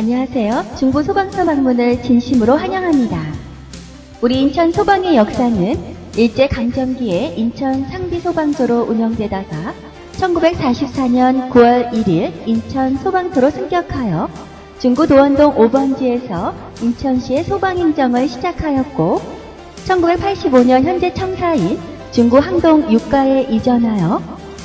안녕하세요. 중부 소방서 방문을 진심으로 환영합니다. 우리 인천 소방의 역사는 일제 강점기에 인천 상비 소방서로 운영되다가 1944년 9월 1일 인천 소방서로 승격하여 중구 도원동 5번지에서 인천시의 소방 행정을 시작하였고 1985년 현재 청사인 중구 항동 6가에 이전하여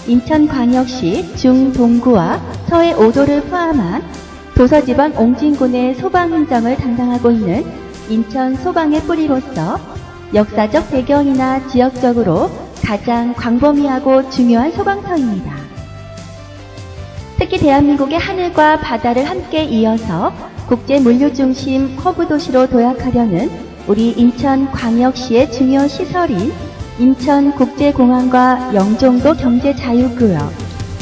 인천광역시 중동구와 서해 5도를 포함한 도서지방 옹진군의 소방행정을 담당하고 있는 인천 소방의 뿌리로서 역사적 배경이나 지역적으로 가장 광범위하고 중요한 소방서입니다. 특히 대한민국의 하늘과 바다를 함께 이어서 국제 물류 중심 허브 도시로 도약하려는 우리 인천 광역시의 중요 시설인 인천 국제공항과 영종도 경제자유구역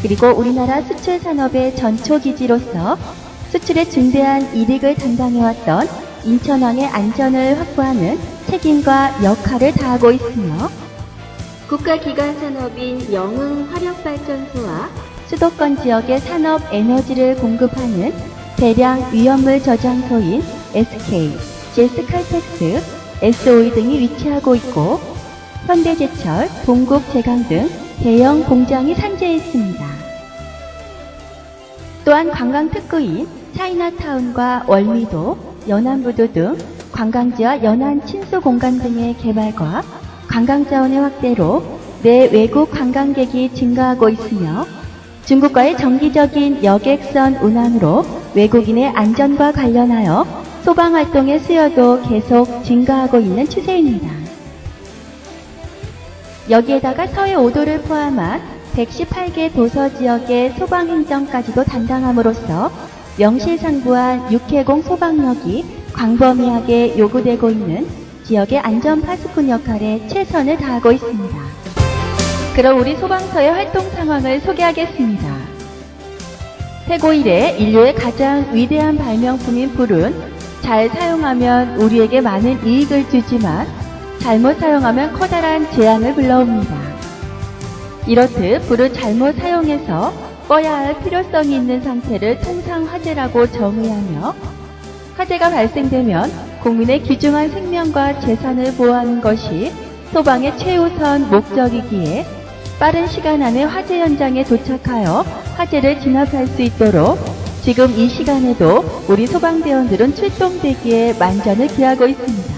그리고 우리나라 수출 산업의 전초기지로서 수출에 중대한 이익을 담당해왔던 인천항의 안전을 확보하는 책임과 역할을 다하고 있으며 국가기관 산업인 영흥 화력발전소와 수도권 지역의 산업 에너지를 공급하는 대량 위험물 저장소인 SK, 제스칼텍스, SOE 등이 위치하고 있고 현대제철, 동국제강 등 대형 공장이 산재해 있습니다. 또한 관광특구인 차이나타운과 월미도, 연안부두 등 관광지와 연안 친수 공간 등의 개발과 관광 자원의 확대로 내 외국 관광객이 증가하고 있으며 중국과의 정기적인 여객선 운항으로 외국인의 안전과 관련하여 소방 활동의 수요도 계속 증가하고 있는 추세입니다. 여기에다가 서해 5도를 포함한 118개 도서 지역의 소방 행정까지도 담당함으로써 명실상부한 육해공 소방력이 광범위하게 요구되고 있는 지역의 안전 파수꾼 역할에 최선을 다하고 있습니다. 그럼 우리 소방서의 활동 상황을 소개하겠습니다. 태고 이래 인류의 가장 위대한 발명품인 불은 잘 사용하면 우리에게 많은 이익을 주지만 잘못 사용하면 커다란 재앙을 불러옵니다. 이렇듯 불을 잘못 사용해서 꺼야 할 필요성이 있는 상태를 통상 화재라고 정의하며 화재가 발생되면 국민의 귀중한 생명과 재산을 보호하는 것이 소방의 최우선 목적이기에 빠른 시간 안에 화재 현장에 도착하여 화재를 진압할 수 있도록 지금 이 시간에도 우리 소방대원들은 출동 대기에 만전을 기하고 있습니다.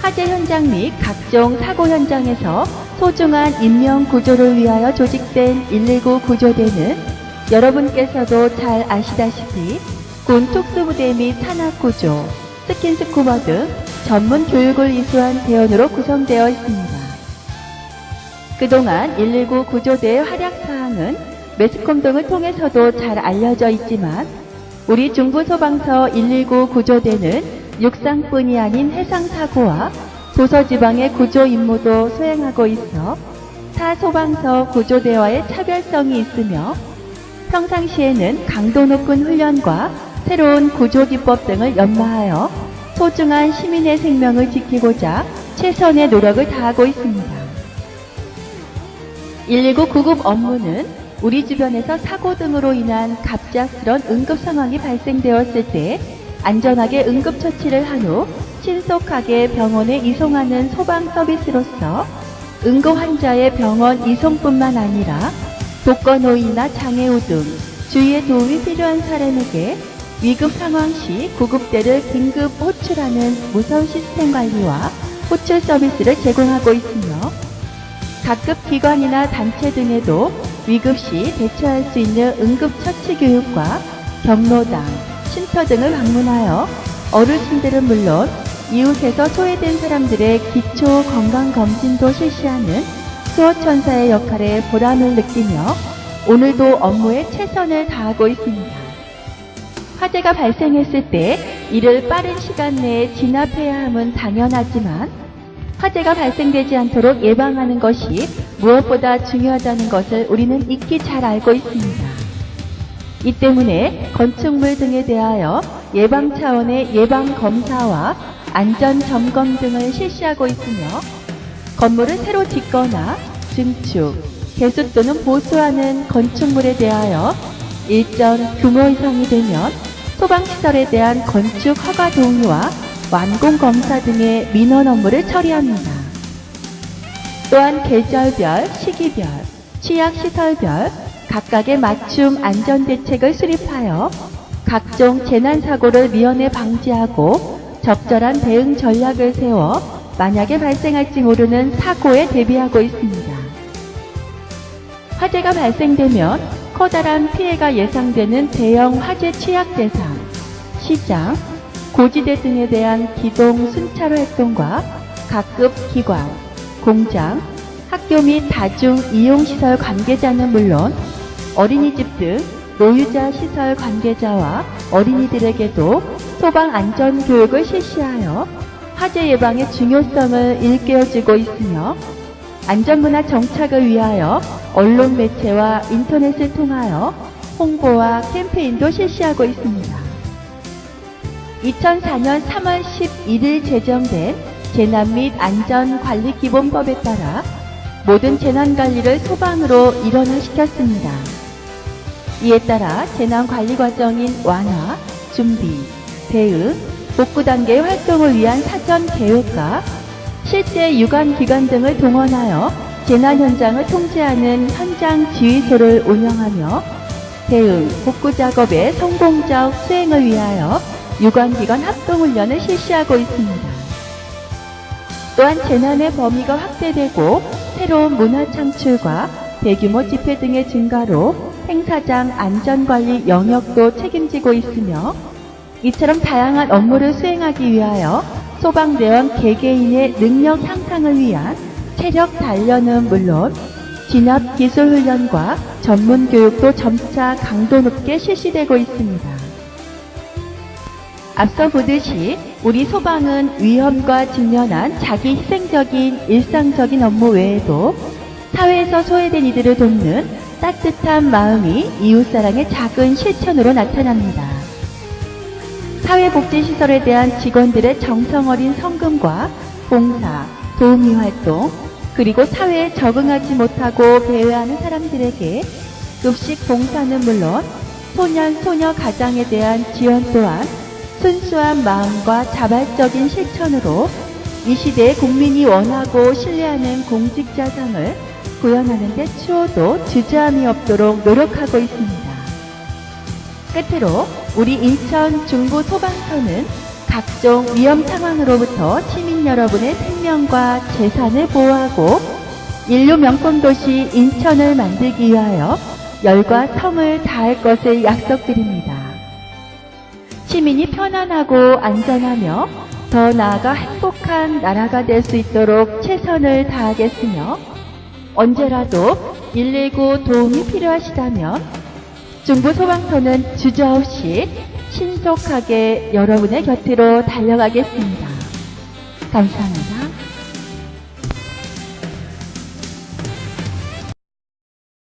화재 현장 및 각종 사고 현장에서 소중한 인명 구조를 위하여 조직된 119 구조대는 여러분께서도 잘 아시다시피 군 특수부대 및 산악구조, 스킨스쿠버 등 전문 교육을 이수한 대원으로 구성되어 있습니다. 그동안 119 구조대의 활약사항은 매스컴 등을 통해서도 잘 알려져 있지만 우리 중부소방서 119 구조대는 육상뿐이 아닌 해상사고와 도서지방의 구조 임무도 수행하고 있어 타 소방서 구조대와의 차별성이 있으며 평상시에는 강도 높은 훈련과 새로운 구조기법 등을 연마하여 소중한 시민의 생명을 지키고자 최선의 노력을 다하고 있습니다. 119 구급 업무는 우리 주변에서 사고 등으로 인한 갑작스런 응급 상황이 발생되었을 때 안전하게 응급처치를 한 후 신속하게 병원에 이송하는 소방 서비스로서 응급 환자의 병원 이송뿐만 아니라 독거노인이나 장애우 등 주위의 도움이 필요한 사람에게 위급 상황 시 구급대를 긴급 호출하는 무선 시스템 관리와 호출 서비스를 제공하고 있으며 각급 기관이나 단체 등에도 위급 시 대처할 수 있는 응급처치 교육과 경로당, 쉼터 등을 방문하여 어르신들은 물론 이웃에서 소외된 사람들의 기초 건강검진도 실시하는 수호천사의 역할에 보람을 느끼며 오늘도 업무에 최선을 다하고 있습니다. 화재가 발생했을 때 이를 빠른 시간 내에 진압해야 함은 당연하지만 화재가 발생되지 않도록 예방하는 것이 무엇보다 중요하다는 것을 우리는 익히 잘 알고 있습니다. 이 때문에 건축물 등에 대하여 예방 차원의 예방 검사와 안전 점검 등을 실시하고 있으며 건물을 새로 짓거나 증축, 개수 또는 보수하는 건축물에 대하여 일정 규모 이상이 되면 소방시설에 대한 건축 허가 동의와 완공 검사 등의 민원 업무를 처리합니다. 또한 계절별, 시기별, 취약시설별 각각의 맞춤 안전대책을 수립하여 각종 재난사고를 미연에 방지하고 적절한 대응 전략을 세워 만약에 발생할지 모르는 사고에 대비하고 있습니다. 화재가 발생되면 커다란 피해가 예상되는 대형 화재 취약 대상, 시장, 고지대 등에 대한 기동 순찰 활동과 각급 기관, 공장, 학교 및 다중 이용시설 관계자는 물론 어린이집 등 노유자 시설 관계자와 어린이들에게도 소방 안전 교육을 실시하여 화재 예방의 중요성을 일깨워주고 있으며 안전문화 정착을 위하여 언론 매체와 인터넷을 통하여 홍보와 캠페인도 실시하고 있습니다. 2004년 3월 11일 제정된 재난 및 안전관리기본법에 따라 모든 재난관리를 소방으로 일원화시켰습니다. 이에 따라 재난관리 과정인 완화, 준비, 대응, 복구 단계의 활동을 위한 사전 계획과 실제 유관 기관 등을 동원하여 재난 현장을 통제하는 현장 지휘소를 운영하며 대응, 복구 작업의 성공적 수행을 위하여 유관기관 합동훈련을 실시하고 있습니다. 또한 재난의 범위가 확대되고 새로운 문화 창출과 대규모 집회 등의 증가로 행사장 안전관리 영역도 책임지고 있으며 이처럼 다양한 업무를 수행하기 위하여 소방대원 개개인의 능력 향상을 위한 체력 단련은 물론 진압 기술 훈련과 전문 교육도 점차 강도 높게 실시되고 있습니다. 앞서 보듯이 우리 소방은 위험과 직면한 자기 희생적인 일상적인 업무 외에도 사회에서 소외된 이들을 돕는 따뜻한 마음이 이웃사랑의 작은 실천으로 나타납니다. 사회복지시설에 대한 직원들의 정성어린 성금과 봉사, 도우미 활동, 그리고 사회에 적응하지 못하고 배회하는 사람들에게 급식 봉사는 물론 소년, 소녀 가장에 대한 지원 또한 순수한 마음과 자발적인 실천으로 이 시대에 국민이 원하고 신뢰하는 공직자상을 구현하는 데 추호도 주저함이 없도록 노력하고 있습니다. 끝으로 우리 인천 중부 소방서는 각종 위험 상황으로부터 시민 여러분의 생명과 재산을 보호하고 인류 명품 도시 인천을 만들기 위하여 열과 성을 다할 것을 약속드립니다. 시민이 편안하고 안전하며 더 나아가 행복한 나라가 될 수 있도록 최선을 다하겠으며 언제라도 119 도움이 필요하시다면 중부소방서는 주저없이 신속하게 여러분의 곁으로 달려가겠습니다. 감사합니다.